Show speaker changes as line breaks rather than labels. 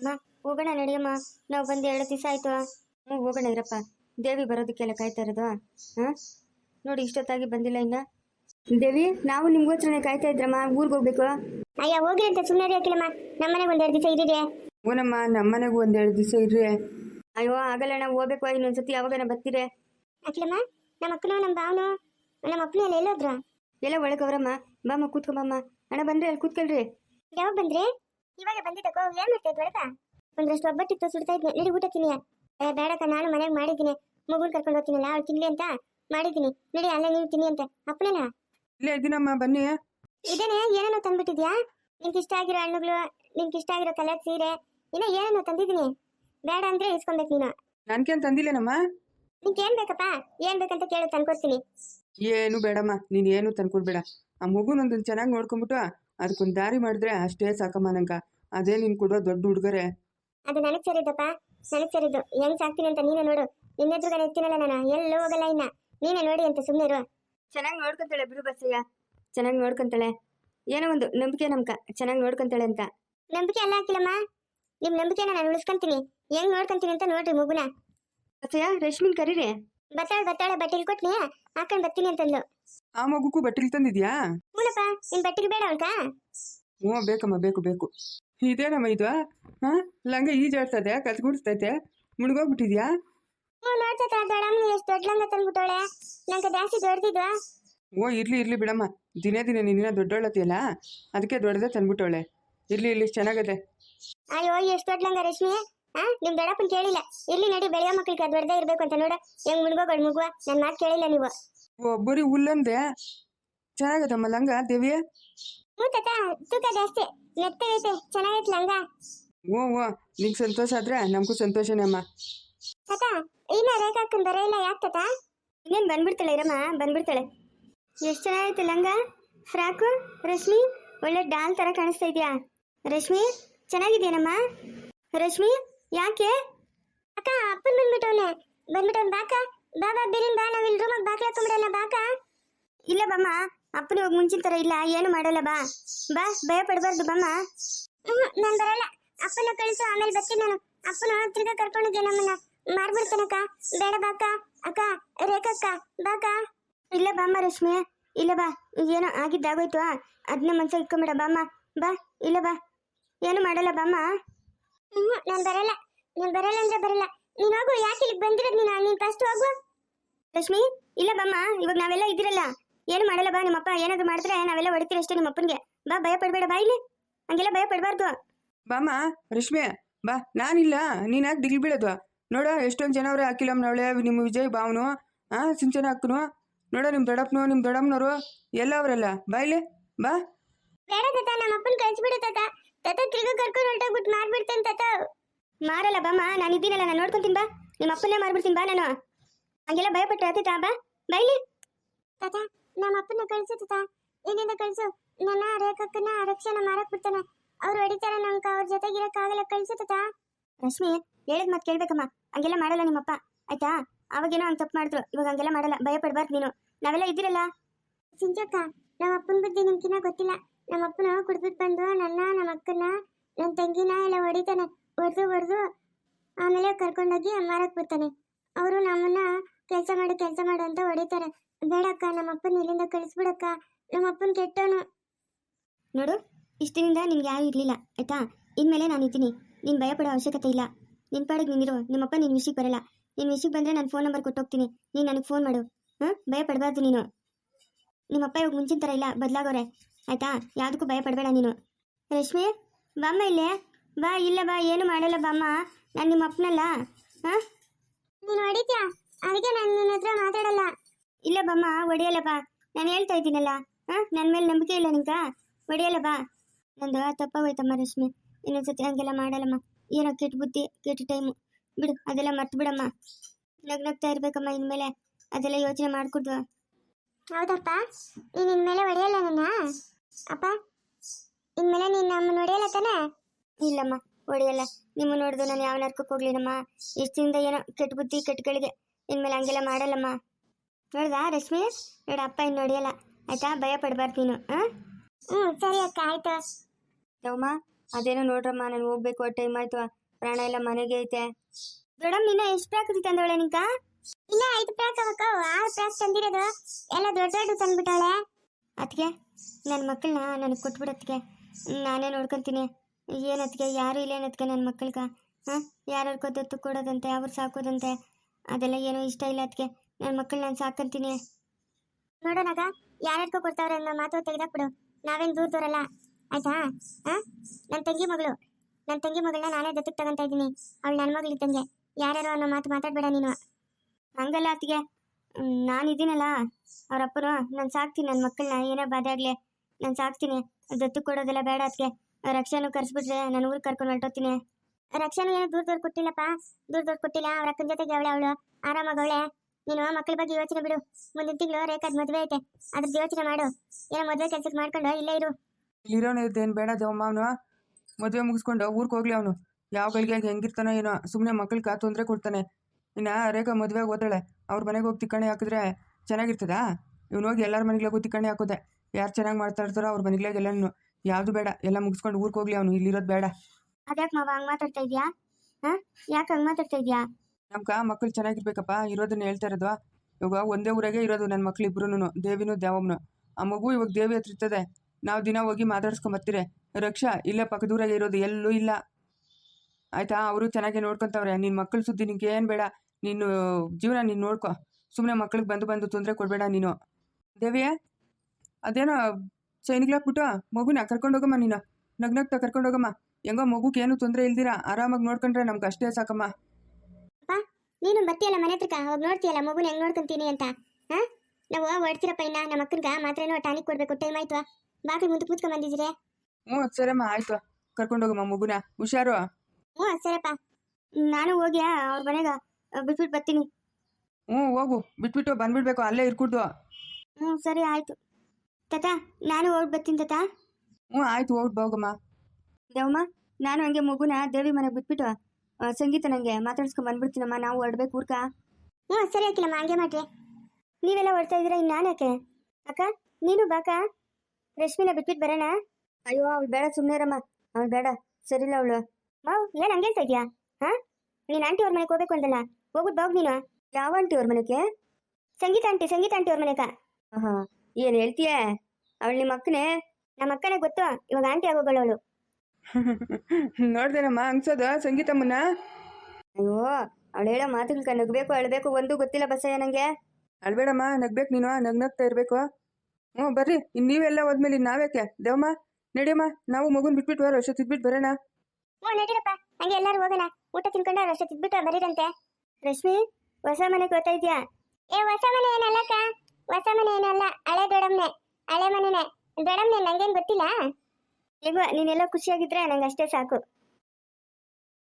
ಅಮ್ಮ ಹೋಗೋಣ ನಡಿಯಮ್ಮ. ನಾವು ಬಂದು ಎರಡು ದಿವಸ ಆಯ್ತು. ಹ್ಞೂ ಹೋಗೋಣ ಇರಪ್ಪ ದೇವಿ ಬರೋದಕ್ಕೆಲ್ಲ ಕಾಯ್ತಾ ಇರೋದು ಹಾಂ? ನೋಡಿ ಇಷ್ಟೊತ್ತಾಗಿ ಬಂದಿಲ್ಲ ಇನ್ನ. ದೇವಿ ನಾವು ನಿಮ್ಗೋಸ್ಕರನೇ ಕಾಯ್ತಾ ಇದ್ರಮ್ಮ ಊರಿಗೆ ಹೋಗ್ಬೇಕು?
ಅಯ್ಯ ಹೋಗಿ ಅಂತ ಸುಮ್ಮನೆ ಹಾಕಿಲ್ಲಮ್ಮ ನಮ್ಮನೆಗೆ ಒಂದೆರಡು ದಿವಸ ಇರಿದೆ
ಹ್ಞೂನಮ್ಮ ನಮ್ಮನೆಗೂ ಒಂದೆರಡು ದಿವಸ ಇರ್ರಿ.
ಅಯ್ಯೋ ಆಗಲ್ಲ ನಾವು ಹೋಗ್ಬೇಕು ಇನ್ನೊಂದ್ಸತಿ ಯಾವಾಗನ ಬರ್ತೀರಿ.
ಅಖಿಲಮ್ಮ ನಮ್ಮ ಅಕ್ಕನು ನಮ್ಮ ಭಾವನು ನಮ್ಮ ಅಪ್ಪನ ಎಲ್ಲ ಎಲ್ಲೋದ್ರ?
ಎಲ್ಲ ಒಳಗವ್ರಮ್ಮ ಬಾಮ್ಮ ಕೂತ್ಕೊಂಬಮ್ಮ ಅಣ್ಣ ಬಂದ್ರೆ ಅಲ್ಲಿ ಕೂತ್ಕೊಳ್ರಿ.
ಯಾವಾಗ ಬಂದ್ರಿ? ಇವಾಗ ಬಂದಿದ್ದಕ್ಕೋ? ಏನ್ ಮಾಡ್ತಾ ಇದ್ದ ಒಂದಷ್ಟು ಒಬ್ಬಟ್ಟಿತ್ತು ಸುಡ್ತಾ ಇದ್ನೆ. ನಡಿ ಊಟ ತಿನ್ನಿ ಏ ಬೇಡಕ್ಕ ನಾನು ಮನೆಗೆ ಮಾಡಿದ್ದೀನಿ. ಮಗುನ್ ಕರ್ಕೊಂಡು ಹೋಗ್ತೀನಲ್ಲ ಅವ್ಳು ತಿನ್ಲಿ ಅಂತ? ಮಾಡಿದ್ದೀನಿ. ನಡಿ ಅಲ್ಲ ನೀನು ತಿನ್ನಿ ಅಂತ. ಅಪ್ಪನೇನ?
ಇಲ್ಲೇ ಇದ್ದೀನಮ್ಮ ಬನ್ನಿ.
ಇದೇನೆ? ಏನೇನೋ ತಂದ್ಬಿಟ್ಟಿದ್ಯಾ? ನಿನ್ಗೆ ಇಷ್ಟ ಆಗಿರೋ ಹಣ್ಣುಗಳು ನಿನ್ಗೆ ಇಷ್ಟ ಆಗಿರೋ ಕಲರ್ ಸೀರೆ ಇನ್ನ ಏನೇನೋ ತಂದಿದ್ದೀನಿ. ಬೇಡ ಅಂದ್ರೆ ಇಸ್ಕೊಬೇಕು ನೀನು.
ನನ್ಗೇನು ತಂದಿಲ್ಲೇನಮ್ಮ?
ನಿಂಗೆ ಏನ್ ಬೇಕಪ್ಪ? ಏನ್ ಬೇಕಂತ ಕೇಳು ತಂದ್ಕೊಡ್ತೀನಿ.
ಏನು ಬೇಡಮ್ಮ ನೀನ್ ಏನು ತಂದ್ಕೊಡ್ಬೇಡ. ಆ ಮಗುನೊಂದನ್ನು ಚೆನ್ನಾಗಿ ನೋಡ್ಕೊಂಬಿಟ್ಟು ಅದಕ್ಕೊಂದು ದಾರಿ ಮಾಡಿದ್ರೆ ಅಷ್ಟೇ ಸಾಕಮ್ಮ ನಂಗೆ ಅದೇ ನಿನ್ ಕೊಡೋ ದೊಡ್ಡ ಹುಡುಗರೆ.
ಅದು ನನಗ್ ಸೇರಿದ್ದಪ್ಪ ನನಗ್ ಸೇರಿದ್ದು ಹೆಂಗ್ ಸಾಕ್ತೀನಿ ಅಂತ ನೀನೇ ನೋಡು. ನಿನ್ನ ಎದುರುಗಡೆ ಇರ್ತೀನಲ್ಲ ನಾನು. ಎಲ್ಲೂ ಹೋಗಲ್ಲ ಇನ್ನ. ನೀನೇ ನೋಡಿ ಅಂತ ಸುಮ್ಮನೆ ಇರು.
ಚೆನ್ನಾಗಿ ನೋಡ್ಕೊಂತಾಳೆ ಬಿಡು ಬಸ್ಸಯ್ಯ. ಚೆನ್ನಾಗಿ ನೋಡ್ಕೊಂತಾಳೆ. ಏನೋ ಒಂದು ನಂಬಿಕೆ ನಮ್ಕ. ಚೆನ್ನಾಗಿ ನೋಡ್ಕೊಂತಾಳೆ ಅಂತ.
ನಂಬಿಕೆ ಅಲ್ಲ ಹಾಕಿಲ್ಲಮ್ಮ ನಿಮ್ ನಂಬಿಕೆನ ನಾನು ಉಳಿಸ್ಕೊಂತೀನಿ. ಹೆಂಗ್ ನೋಡ್ಕೊಂತೀನಿ ಅಂತ ನೋಡ್ರಿ ಮಗುನ.
ಬಸ್ಸಯ್ಯ ರಶ್ಮಿನ್ ಕರೀರಿ.
ಬತ್ತಾಳೆ ಬತ್ತಾಳೆ ಬಟ್ಟೆ ಕೊಟ್ನಿ. ಹಾಕೊಂಡ್ ಬರ್ತೀನಿ ಅಂತಂದ್ಲು.
ಆ ಮಗುಕ್ಕೂ ಬಟ್ಟೆಲಿ ತಂದಿದ್ಯಾ?
ಹ್ಞೂನಪ್ಪ ನಿನ್ ಬಟ್ಟೆಗೆ ಬೇಡ ಅವಳ್ಕ.
ಹ್ಞೂ ಬೇಕಮ್ಮ ಬೇಕು ಬೇಕು. ಇದೇನಮ್ಮ ಇದು ಹಾ? ಲಂಗ ಈಜಾಡ್ತದೆ ಕತ್ಗುಡಿಸ್ತೈತೆ ಮುಳುಗೋಗ್ಬಿಟ್ಟಿದ್ಯಾ?
ಹ್ಞೂ ನೋಡ್ತಾ ದೊಡ್ಡಮ್ಮನ ಎಷ್ಟು ದೊಡ್ಡ ಲಂಗ ತಂದ್ಬಿಟ್ಟವಳೆ. ನಂಗೆ ಜಾಸ್ತಿ ದೊಡ್ಡದಿದ್ವಾ
ಓ ಇರ್ಲಿ ಇರ್ಲಿ ಬಿಡಮ್ಮ. ದಿನೇ ದಿನೇ ನಿನ್ನ ದೊಡ್ಡೋಳತಿಯಲ್ಲ ಅದಕ್ಕೆ ದೊಡ್ಡದೇ ತಂದ್ಬಿಟ್ಟವಳೆ. ಇರ್ಲಿ ಇರ್ಲಿ ಚೆನ್ನಾಗದೆ.
ಅಯ್ಯೋ ಎಷ್ಟು ದೊಡ್ಡ ಲಂಗ ರಶ್ಮಿ. ಹಾ ನಿಮ್ ದೊಡ್ಡಪ್ಪನ್ ಕೇಳಿಲ್ಲ. ಇರ್ಲಿ ನಡಿ ಬೆಳೆಯೋ ಮಕ್ಳಿಗೆ ದೊಡ್ಡದೇ ಇರ್ಬೇಕು ಅಂತ ನೋಡ. ಹೆಂಗ್ ಮುಳುಗೋಗಳು ಮಗುವ? ನನ್ನ ಮಾತು ಕೇಳಿಲ್ಲ ನೀವು.
ಓ ಬರೀ ಹುಲ್ಲಂದೆ? ಚೆನ್ನಾಗದಮ್ಮ ಲಂಗ ದೇವಿ
ಹ್ಞೂ ತಾತ ತೂಕ ಜಾಸ್ತಿ. ಮೆತ್ತಗೈತೆ ಚೆನ್ನಾಗೈತೆ ಲಂಗ.
ಓ ಓ ನಿಂಗೆ ಸಂತೋಷ ಆದ್ರೆ ನಮಗೂ ಸಂತೋಷನೇ ಅಮ್ಮ.
ತಾತ ಇನ್ನ ರೇಖಾಕ್ಕನ್ ಬರ ಇಲ್ಲ ಯಾಕೆ ತಾತ?
ಇನ್ನೇನು ಬಂದ್ಬಿಡ್ತಾಳೆ ಇರಮ್ಮ ಬಂದ್ಬಿಡ್ತಾಳೆ. ಎಷ್ಟು ಚೆನ್ನಾಗೈತೆ ಲಂಗ? ಫ್ರಾಕು ರಶ್ಮಿ ಒಳ್ಳೆ ಡಾಲ್ ಥರ ಕಾಣಿಸ್ತಾ ಇದೆಯಾ? ರಶ್ಮಿ ಚೆನ್ನಾಗಿದೆಯೇನಮ್ಮ? ರಶ್ಮಿ ಯಾಕೆ?
ಅಕ್ಕ ಅಪ್ಪನ್ ಬಂದ್ಬಿಟ್ಟವನೆ. ಬಂದ್ಬಿಟ್ಟವನ್ ಬಾಕ? ಬಾ ಬಾ ಬಿರಿನ್ ಬಾ ನಾವಿಲ್ ಇಲ್ಲಿ ರೂಮಾಗ ಬಾಕ್ಲ ತುಂಬಿಡಲ್ಲ ಬಾಕ?
ಇಲ್ಲ ಬಮ್ಮ ಅಪ್ಪನ ಇವಾಗ ಮುಂಚಿನ ಥರ ಇಲ್ಲ ಏನು ಮಾಡಲ್ಲ ಬಾ. ಬಾ ಭಯ ಪಡಬಾರ್ದು ಬಮ್ಮ.
ನಾನು ಬರಲ್ಲ. ಅಪ್ಪನ ಕಳಿಸು ಆಮೇಲೆ ಬರ್ತೀನಿ ನಾನು. ಅಪ್ಪನ ತಿರ್ಗಾ ಕರ್ಕೊಂಡಿದ್ದೆ ನಮ್ಮನ್ನ. ಮಾರ್ಬಿಡ್ತಾನಕ್ಕ. ಬೇಡ ಬಾಕ. ಅಕ್ಕ ರೇಖಕ್ಕ ಬಾಕ.
ಇಲ್ಲ ಬಾಮ್ಮ ರಶ್ಮಿ ಇಲ್ಲ ಬಾ. ಏನೋ ಆಗಿದ್ದಾಗೋಯ್ತು. ಅದನ್ನ ಮನ್ಸಾಗ ಇಟ್ಕೊಂಬೇಡ ಬಾಮ್ಮ. ಬಾ ಇಲ್ಲ ಬಾ. ಏನು ಮಾಡಲ್ಲ ಬಾಮ್ಮ?
ನಾನ್ ಬರಲ್ಲ. ನಾನು ಬರಲ್ಲ ಅಂದ್ರೆ ಬರಲ್ಲ. ನೀನ್ ಹೋಗು ಯಾಕೆ ಇಲ್ಲಿಗೆ ಬಂದಿರೋದ್ ನೀನು? ನೀನ್ ಫಸ್ಟ್ ಹೋಗು.
ರಶ್ಮಿ ಇಲ್ಲ ಬಮ್ಮ ಇವಾಗ ನಾವೆಲ್ಲ ಇದ್ದೀರಲ್ಲ. ಏನು ಮಾಡಲ್ಲ ಬಾ ನಿಮ್ಮಪ್ಪ ಏನಾದ್ರು ಮಾಡಿದ್ರೆ ನಾವೆಲ್ಲ ಹೊಡಿತೀರಿ ಅಷ್ಟೇ ನಿಮ್ಮಪ್ಪನಿಗೆ. ಬಾ ಭಯ ಪಡಬೇಡ ಬಾ ಇಲ್ಲಿ. ಹಂಗೆಲ್ಲ ಭಯ ಪಡಬಾರ್ದು.
ಬಾಮ್ಮ ರಶ್ಮಿ ಬಾ ನಾನಿಲ್ಲ. ನೀನು ಯಾಕೆ ದಿಗ್ಲು ಬೀಳೋದು? ನೋಡ ಎಷ್ಟೊಂದು ಜನ ಅವ್ರೆ ಹಾಕಿಲ್ಲಮ್ಮನವಳೆ ನಿಮ್ಮ ವಿಜಯ್ ಭಾವನು ಹಾಂ ಸಿಂಚನ ಅಕ್ಕನು. ನೋಡ ನಿಮ್ಮ ದೊಡ್ಡಪ್ಪನು ನಿಮ್ಮ ದೊಡ್ಡಮ್ಮನವರು ಎಲ್ಲ ಅವರೆಲ್ಲ. ಬಾ ಇಲ್ಲಿ ಬಾ.
ಬೇಡ ತಾತ ನಮ್ಮ ಅಪ್ಪನ ಕಳ್ಸ್ಬಿಡು ತಾತ. ತಾತ ತಿರ್ಗಾ ಕರ್ಕೊಂಡು ಹೊರಟೋಗ್ಬಿಟ್ಟು ಮಾಡ್ಬಿಡ್ತೇನೆ ತಾತ.
ಮಾರಲ್ಲ ಬಮ್ಮ ನಾನು ಇದ್ದೀನಲ್ಲ ನಾನು ನೋಡ್ಕೊಂತೀನಿ ಬಾ ನಿಮ್ಮ ಅಪ್ಪನ್ನೇ ಮಾರ್ಬಿಡ್ತೀನಿ ಬಾ ನಾನು. ಹಂಗೆಲ್ಲ ಭಯ ಪಟ್ಟರೆ ಆತೈತಾ ಬಾ ಬೈಲಿ.
ತಾತ ನಮ್ಮ ಅಪ್ಪನ ಕಳಿಸು ತಾತ. ಇಲ್ಲಿಂದ ಕಳಿಸು. ನನ್ನ ರೇಖಕ್ಕನ್ನ ರಕ್ಷಣ ಮಾರಕ್ ಬಿಡ್ತಾನೆ. ಅವ್ರು ಹೊಡಿತಾರೆ ನಂಕ ಅವ್ರ ಜೊತೆಗಿರಕ್ಕಾಗಲ್ಲ. ಕಳಿಸು ತಾತ.
ರಶ್ಮಿ ಹೇಳಿದ್ ಮತ್ತೆ ಕೇಳ್ಬೇಕಮ್ಮ. ಹಂಗೆಲ್ಲ ಮಾಡಲ್ಲ ನಿಮ್ಮಪ್ಪ ಆಯ್ತಾ? ಅವಾಗೇನೋ ಹಂಗೆ ತಪ್ಪು ಮಾಡಿದ್ರು. ಇವಾಗ ಹಂಗೆಲ್ಲ ಮಾಡಲ್ಲ. ಭಯ ಪಡಬಾರ್ದು ನೀನು. ನಾವೆಲ್ಲ ಇದ್ದೀರಲ್ಲ?
ಸಿಂಚಕ್ಕ ನಮ್ಮ ಅಪ್ಪನ ಬುದ್ಧಿ ನಿಮ್ಕಿನ್ನ ಗೊತ್ತಿಲ್ಲ. ನಮ್ಮ ಅಪ್ಪನ ಕುಡ್ಬಿಟ್ಟು ಬಂದು ನನ್ನ ನಮ್ಮ ಅಕ್ಕನ ನನ್ನ ತಂಗಿನ ಎಲ್ಲ ಹೊಡಿತಾನೆ. ಹೊಡೆದು ಹೊಡೆದು ಆಮೇಲೆ ಕರ್ಕೊಂಡೋಗಿ ಮಾರಕ್ ಬರ್ತಾನೆ ಅವರು ನಮ್ಮನ್ನ ಕೆಲಸ ಮಾಡು ಕೆಲಸ ಮಾಡು ಅಂತ ಹೊಡಿತಾರೆ. ಬೇಡಕ್ಕ, ನಮ್ಮಪ್ಪನ ಇಲ್ಲಿಂದ ಕಳಿಸ್ಬಿಡಕ್ಕ. ನಮ್ಮಪ್ಪನ ಕೆಟ್ಟವನು.
ನೋಡು, ಇಷ್ಟಿನಿಂದ ನಿನ್ಗೆ ಯಾರು ಇರಲಿಲ್ಲ, ಆಯ್ತಾ? ಇನ್ಮೇಲೆ ನಾನು ಇದ್ದೀನಿ ನೀನು ಭಯ ಪಡೋ ಅವಶ್ಯಕತೆ ಇಲ್ಲ. ನಿನ್ ಪಾಡಿಗೆ ನೀನಿರು ನಿಮ್ಮಪ್ಪ ನಿನ್ ವಿಷಯಕ್ಕೆ ಬರಲ್ಲ. ನಿನ್ನ ವಿಷಯಕ್ಕೆ ಬಂದ್ರೆ ನಾನು ಫೋನ್ ನಂಬರ್ ಕೊಟ್ಟೋಗ್ತೀನಿ ನೀನು ನನಗೆ ಫೋನ್ ಮಾಡು. ಹಾಂ? ಭಯ ಪಡಬಾರ್ದು ನೀನು. ನಿಮ್ಮಪ್ಪ ಇವಾಗ ಮುಂಚಿನ ಥರ ಇಲ್ಲ, ಬದಲಾಗೋರೆ. ಆಯ್ತಾ? ಯಾವುದಕ್ಕೂ ಭಯ ಪಡಬೇಡ ನೀನು. ರಶ್ಮಿ, ಬಾಮ್ಮ ಇಲ್ಲೇ? ಬಾ ಇಲ್ಲ ಬಾ ಏನು ಮಾಡಲ್ಲ ಬಾಮ್ಮ. ನಾನು ನಿಮ್ಮ ಅಪ್ಪನಲ್ಲ. ಹಾಂ?
ನೀನು ಹೊಡಿತ್ಯಾ? ಅದಕ್ಕೆ ನಾನು ನಿನ್ನ ಹತ್ರ ಮಾತಾಡಲ್ಲ.
ಇಲ್ಲ ಬಮ್ಮ ಹೊಡಿಯಲ್ಲ ಬಾ. ನಾನು ಹೇಳ್ತಾ ಇದ್ದೀನಲ್ಲ. ಹಾ? ನನ್ನ ಮೇಲೆ ನಂಬಿಕೆ ಇಲ್ಲ ನಿಂಗ. ಹೊಡಿಯಲ್ಲ ಬಾ. ನಂದು ತಪ್ಪಾಗೋಯ್ತಮ್ಮ ರಶ್ಮಿ. ಇನ್ನೊಂದ್ಸತಿ ಹಂಗೆಲ್ಲ ಮಾಡಲ್ಲಮ್ಮ. ಏನೋ ಕೆಟ್ಟ ಬುದ್ಧಿ ಕೆಟ್ಟ ಟೈಮು ಬಿಡು ಅದೆಲ್ಲ ಮರ್ತು ಬಿಡಮ್ಮ. ನಗ್ ನಗ್ತಾ ಇರ್ಬೇಕಮ್ಮ ಇನ್ಮೇಲೆ. ಅದೆಲ್ಲ ಯೋಚನೆ ಮಾಡ್ಕೊಡ್ದು
ಹೌದಪ್ಪ. ನೀನು ಇನ್ಮೇಲೆ ಹೊಡೆಯಲ್ಲ ನನ್ನ? ಅಪ್ಪ ಇನ್ಮೇಲೆ ನೀನು ನಮ್ಮನ್ನ ಹೊಡೆಯಲ್ಲ ತಾನೇ?
ಇಲ್ಲಮ್ಮ ಹೊಡಿಯಲ್ಲ. ನಿಮ್ಮ ನೋಡಿದು ನಾನು ಯಾವ ನರ್ಕಕ್ಕೆ ಹೋಗ್ಲಿನಮ್ಮ? ಇಷ್ಟಿಂದ ಏನೋ ಕೆಟ್ಟ ಬುದ್ಧಿ ಕೆಟ್ಟಗಳಿಗೆ ಇನ್ಮೇಲೆ ಹಂಗೆಲ್ಲ ಮಾಡಲ್ಲಮ್ಮ. ನೋಡ್ದಾ ರಶ್ಮಿ? ನೋಡ ಅಪ್ಪ ಇನ್ನು ನೋಡಿಯಲ್ಲ ಆಯ್ತಾ? ಭಯ ಪಡಬಾರ್ದು ನೀನು
ಹ್ಞೂ ಸರಿ ಅಕ್ಕ ಆಯ್ತು.
ಅದೇನೋ ನೋಡ್ರಮ್ಮ ನಾನು ಹೋಗ್ಬೇಕು ಟೈಮ್ ಆಯ್ತು. ಪ್ರಾಣ ಎಲ್ಲ ಮನೆಗೆ ಐತೆ.
ದೊಡ್ಡಮ್ಮ ಇನ್ನೂ ಎಷ್ಟು ಪ್ಯಾಕ್ ತಂದವಳೆ ನಿಂಕ?
ಇಲ್ಲ ಐದು ಪ್ಯಾಕ್ ಅವಕ್ಕ ಆರು ಪ್ಯಾಕ್ ತಂದಿರೋದು. ಎಲ್ಲ ದೊಡ್ಡ ದೊಡ್ಡ ತಂದ್ಬಿಟ್ಟಾಳೆ.
ಅದಕ್ಕೆ ನನ್ನ ಮಕ್ಕಳನ್ನ ನನಗೆ ಕೊಟ್ಬಿಡತ್ತಿಗೆ ನಾನೇ ನೋಡ್ಕೊತೀನಿ. ಏನತ್ಗೆ? ಯಾರು ಇಲ್ಲ ಏನತ್ಗೆ ನನ್ನ ಮಕ್ಕಳಿಗೆ? ಹಾಂ? ಯಾರು ದತ್ತು ಕೊಡೋದಂತೆ, ಅವ್ರು ಸಾಕೋದಂತೆ? ಅದೆಲ್ಲ ಏನೂ ಇಷ್ಟ ಇಲ್ಲ ಅದಕ್ಕೆ ನನ್ನ ಮಕ್ಕಳು ನಾನು ಸಾಕಂತೀನಿ.
ನೋಡೋಣಾಗ ಯಾರ್ಯಾರ್ಕೋ ಕೊಡ್ತಾವ್ರೆ ಅನ್ನೋ ಮಾತು ತೆಗೆದಾಕ್ಬಿಡು. ನಾವೇನ್ ದೂರ ದೂರಲ್ಲ. ಆಯ್ತಾ? ಹಾಂ? ನನ್ನ ತಂಗಿ ಮಗಳು. ನನ್ನ ತಂಗಿ ಮಗಳನ್ನ ನಾನೇ ದತ್ತಕ್ಕೆ ತಗೊಂತ ಇದ್ದೀನಿ. ಅವಳು ನನ್ನ ಮಗಳು ಇದ್ದಂಗೆ ಯಾರ್ಯಾರು ಅನ್ನೋ ಮಾತು ಮಾತಾಡ್ಬೇಡ ನೀನು.
ಹಂಗಲ್ಲ ಅತ್ತಿಗೆ ನಾನು ಇದ್ದೀನಲ್ಲ ಅವ್ರ ಅಪ್ಪನು ನಾನು ಸಾಕ್ತೀನಿ ನನ್ನ ಮಕ್ಕಳನ್ನ ಏನೇ ಬಾಧೆ ಆಗಲಿ, ನಾನು ಸಾಕ್ತೀನಿ. ದತ್ತು ಕೊಡೋದೆಲ್ಲ ಬೇಡ ಅದಕ್ಕೆ ರಕ್ಷಾನು ಕರ್ಸ್ಬಿಟ್ರೆ ನಾನು ಊರಿಗೆ ಕರ್ಕೊಂಡು ಹೊರಟೋಗ್ತೀನಿ.
ರಕ್ಷಾನು ಏನು ದೂರ ದೂರ ಕೊಟ್ಟಿಲ್ಲಪ್ಪ. ದೂರ ದೂರ ಕೊಟ್ಟಿಲ್ಲ, ಅವ್ರ ಅಕ್ಕನ ಜೊತೆಗೆ ಅವಳೆ, ಅವಳು ಆರಾಮಾಗವಳೆ ನೀನು ಮಕ್ಕಳ ಬಗ್ಗೆ ಯೋಚನೆ ಬಿಡು. ಮುಂದಿನ ತಿಂಗಳು ರೇಖಾದ್ ಮದುವೆ ಐತೆ. ಅದ್ರದ್ದು ಯೋಚನೆ ಮಾಡು. ಏನೋ ಮದುವೆ ಕೆಲ್ಸಕ್ಕೆ ಮಾಡ್ಕೊಂಡು ಇಲ್ಲೇ ಇರು.
ಇರೋನು ಇದ್ದೇನು ಬೇಡ ದೇವಮ್ಮ ಅವನು. ಮದುವೆ ಮುಗಿಸ್ಕೊಂಡು ಊರಿಗೆ ಹೋಗ್ಲಿ ಅವನು. ಯಾವ ಗಳಿಗೆ ಹೆಂಗಿರ್ತಾನೋ ಏನೋ ಸುಮ್ಮನೆ ಮಕ್ಳಿಗೆ ತೊಂದರೆ ಕೊಡ್ತಾನೆ. ಇನ್ನು ರೇಖಾ ಮದುವೆಗೆ ಓದಾಳೆ ಅವ್ರ ಮನೆಗೆ ಹೋಗಿ ತಿಕ್ಕಣೆ ಹಾಕಿದ್ರೆ ಚೆನ್ನಾಗಿರ್ತದಾ? ಇವ್ನು ಹೋಗಿ ಎಲ್ಲರ ಮನೆಗೆ ಹೋಗಿ ತಿಕ್ಕಣೆ ಹಾಕೋದೆ. ಯಾರು ಚೆನ್ನಾಗಿ ಮಾಡ್ತಾ ಇರ್ತಾರೋ ಅವ್ರ ಎಲ್ಲನೂ. ಯಾವುದು ಬೇಡ. ಎಲ್ಲ ಮುಗಿಸ್ಕೊಂಡು ಊರಿಗೆ ಹೋಗ್ಲಿ ಅವನು. ಇಲ್ಲಿರೋದು ಬೇಡ.
ಅದ್ಯಾಕೆ ಮಾವ ಹಂಗೆ ಮಾತಾಡ್ತಾ ಇದ್ಯಾ? ಹಾಂ? ಯಾಕೆ ಹಂಗೆ ಮಾತಾಡ್ತಾ ಇದೆಯಾ?
ನಮ್ಗೆ ಮಕ್ಳು ಚೆನ್ನಾಗಿರ್ಬೇಕಪ್ಪ. ಇರೋದನ್ನ ಹೇಳ್ತಾ ಇರೋದು. ಇವಾಗ ಒಂದೇ ಊರಾಗೆ ಇರೋದು ನನ್ನ ಮಕ್ಳು ಇಬ್ರು ದೇವಿನೂ ದೇವಮ್ಮನು ಆ ಮಗು ಇವಾಗ ದೇವಿ ಹತ್ರ ಇರ್ತದೆ. ನಾವು ದಿನ ಹೋಗಿ ಮಾತಾಡ್ಸ್ಕೊಂಬರ್ತೀರಿ ರಕ್ಷಾ ಇಲ್ಲೇ ಪಕ್ಕದೂರಾಗೆ ಇರೋದು ಎಲ್ಲೂ ಇಲ್ಲ. ಆಯ್ತಾ? ಅವರು ಚೆನ್ನಾಗಿ ನೋಡ್ಕೊಂತವ್ರೆ. ನಿನ್ನ ಮಕ್ಳು ಸುದ್ದಿ ನಿಂಗೆ ಏನು ಬೇಡ. ನೀನು ಜೀವನ ನೀನು ನೋಡ್ಕೊ. ಸುಮ್ಮನೆ ಮಕ್ಳಿಗೆ ಬಂದು ಬಂದು ತೊಂದರೆ ಕೊಡಬೇಡ ನೀನು. ದೇವಿಯೇ ಅದೇನೋ ಸೈನಿಗ್ಲಾಕ್ಬಿಟ್ಟು ಮಗುನ ಕರ್ಕೊಂಡೋಗಮ್ಮ ನೀನು. ನಗ್ನಗ್ತಾ ಕರ್ಕೊಂಡೋಗಮ್ಮ ಹೆಂಗೋ ಮಗುಕ್ ಏನು ತೊಂದರೆ ಇಲ್ದಿರಾ ಆರಾಮಾಗಿ ನೋಡ್ಕೊಂಡ್ರೆ ನಮ್ಗೆ ಅಷ್ಟೇ ಸಾಕಮ್ಮ.
ನೀನು ಬರ್ತೀಯಲ್ಲ ಮನೆ ಹತ್ರಕ್ಕ? ಹೋಗಿ ನೋಡ್ತೀಯಲ್ಲ ಮಗುನ ಹೆಂಗ್ ನೋಡ್ಕೊಂತೀನಿ ಅಂತ? ಹಾ? ನಾವು ಹೊಡ್ತಿರಪ್ಪ ಇನ್ನ ನಮ್ಮ ಅಕ್ಕನ್ಗ ಮಾತ್ರೇನೋ ಟಾನಿಕ್ ಕೊಡ್ಬೇಕು ಟೈಮ್ ಆಯ್ತು. ಬಾಕಿ ಮುಂದೆ ಕೂತ್ಕೊಂಡ್ ಬಂದಿದ್ದೀರಿ?
ಹ್ಞೂ ಸರಮ್ಮ ಆಯ್ತು. ಕರ್ಕೊಂಡೋಗಮ್ಮ ಮಗುನ. ಹುಷಾರು.
ಹ್ಞೂ ಸರಪ್ಪ
ನಾನು ಹೋಗಿ ಅವ್ರ ಮನೆಗ ಬಿಟ್ಬಿಟ್ಟು ಬರ್ತೀನಿ.
ಹ್ಞೂ ಹೋಗು. ಬಿಟ್ಬಿಟ್ಟು ಬಂದ್ಬಿಡ್ಬೇಕು ಅಲ್ಲೇ ಇರ್ಕೂಡ್ದು.
ಹ್ಞೂ ಸರಿ ಆಯಿತು. ತಾತ ನಾನು ಹೋಗಿ ಬರ್ತೀನಿ ತಾತ.
ಹ್ಞೂ ಆಯ್ತು ಹೋಗಿ ಹೋಗಮ್ಮ
ದೇವಮ್ಮ ನಾನು ಹಂಗೆ ಮಗುನ ದೇವಿ ಮನೆಗೆ ಬಿಟ್ಬಿಟ್ಟು ಆ, ಸಂಗೀತ ನನಗೆ ಮಾತಾಡ್ಸ್ಕೊಂಡ್ ಬಂದ್ಬಿಡ್ತೀನಮ್ಮ ನಾವು ಹೊರಡ್ಬೇಕು ಊರ್ಕ.
ಹ್ಞೂ ಸರಿ ಹಾಕಿಲ್ಲಮ್ಮ ಹಂಗೆ ಮಾಡ್ರಿ.
ನೀವೆಲ್ಲ ಹೊಡ್ತಾ ಇದ್ದೀರಾ ಇನ್ನು ನಾನು ಯಾಕೆ? ಅಕ್ಕ ನೀನು ಬಾಕ? ರಶ್ಮಿನ ಬಿಟ್ಬಿಟ್ಟು ಬರೋಣ?
ಅಯ್ಯೋ ಅವಳು ಬೇಡ ಸುಮ್ಮನೆ ಇರಮ್ಮ. ಅವಳು ಬೇಡ ಸರಿಲ್ಲ ಅವಳು.
ಮಾವ್ ಏನು ಹಂಗೆ ಹೇಳ್ತಾ ಇದೆಯಾ? ಹಾಂ? ನೀನು ಆಂಟಿ ಅವ್ರ ಮನೆಗೆ ಹೋಗ್ಬೇಕು ಅಂದಲ್ಲ ಹೋಗ್ಬಿಟ್ಟು ಬಾಗ್ ನೀನು.
ಯಾವ ಆಂಟಿ ಅವ್ರ ಮನೆಗೆ?
ಸಂಗೀತ ಆಂಟಿ ಸಂಗೀತ ಆಂಟಿ ಅವ್ರ ಮನೆಗ.
ಹಾ ಏನು ಹೇಳ್ತೀಯ? ಅವಳು ನಿಮ್ಮ ಅಕ್ಕನೇ?
ನಮ್ಮ ಅಕ್ಕನೇ ಗೊತ್ತು? ಇವಾಗ ಆಂಟಿ ಆಗೋಗಳು ಅವಳು
ನೋಡ್ದೇನಮ್ಮ ಅನ್ಸೋದ ಸಂಗೀತಮ್ಮನ
ಅಯ್ಯೋ ಅವಳು ಹೇಳೋ ಮಾತುಗಳು ನಗಬೇಕು ಅಳಬೇಕು ಒಂದು ಗೊತ್ತಿಲ್ಲ ಬಸಯ್ಯ ನನಗೆ
ಅಳ್ಬೇಡಮ್ಮ ನಗ್ಬೇಕು ನೀನು ನಗ್ನಗ್ತಾ ಇರಬೇಕು. ಹ್ಞೂ ಬರ್ರಿ ಇನ್ನು ನೀವೆಲ್ಲ ಹೋದ್ಮೇಲೆ ಇನ್ನು ನಾವ್ಯಾಕೆ? ದೇವಮ್ಮ ನಡಿಯಮ್ಮ ನಾವು ಮಗುನ್ ಬಿಟ್ಬಿಟ್ಟು ಬರೋ ಅಷ್ಟು ತಿದ್ಬಿಟ್ಟು ಬರೋಣ?
ಹ್ಞೂ ನಡೀರಪ್ಪ ಹಂಗೆ ಎಲ್ಲರೂ ಹೋಗೋಣ. ಊಟ ತಿನ್ಕೊಂಡು ಅವ್ರು ಅಷ್ಟೇ ತಿದ್ಬಿಟ್ಟು ಬರೀರಂತೆ.
ರಶ್ಮಿ ಹೊಸ ಮನೆಗೆ ಗೊತ್ತಾ ಇದೆಯಾ?
ಏ ಹೊಸ ಮನೆ ಏನಲ್ಲಕ್ಕ? ಹೊಸ ಮನೆ ಅಲ್ಲ ಹಳೆ ದೊಡಮ್ನೆ ಹಳೆ ಮನೆನೆ. ದೊಡಮ್ನೆ ನಂಗೇನ್ ಗೊತ್ತಿಲ್ಲ?
ಹೇಗೋ ನೀನೆಲ್ಲ ಖುಷಿಯಾಗಿದ್ರೆ ನಂಗೆ ಅಷ್ಟೇ ಸಾಕು.